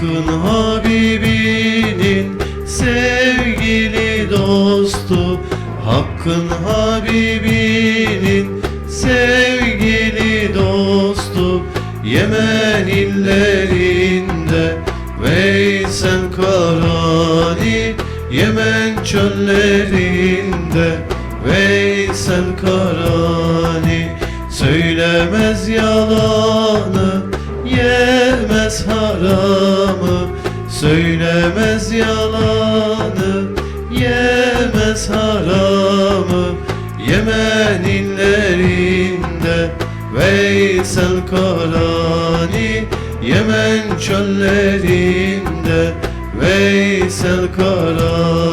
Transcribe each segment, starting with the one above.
Hakkın Habibinin sevgili dostu. Hakkın Habibinin sevgili dostu. Yemen illerinde Veysel Karani Yemen çöllerinde Veysel Karani. Söylemez yalanı Yemez haramı Söylemez yalanı Yemez haramı. Yemen illerinde Veysel Karani. Yemen çöllerinde Veysel Karani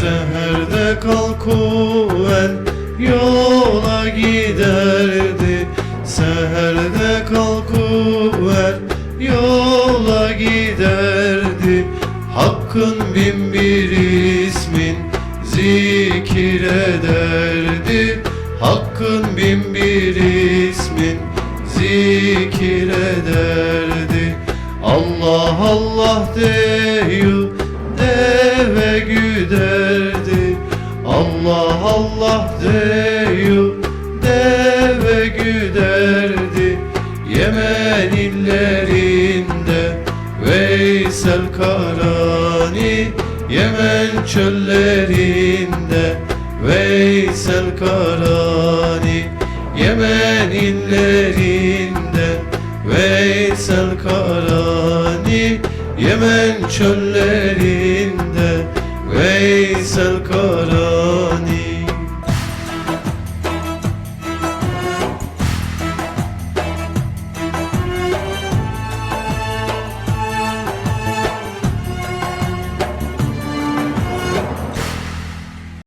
Seherde kalkuven yola giderdi. Seherde kalkuven yola giderdi. Hakkın bin bir ismin zikir ederdi. Hakkın bin bir ismin zikir ederdi. Allah Allah deyu Allah Allah deyu deve güderdi Yemen illerinde Veysel Karani Yemen çöllerinde Veysel Karani Yemen illerinde Veysel Karani Yemen çöllerinde Veysel Karani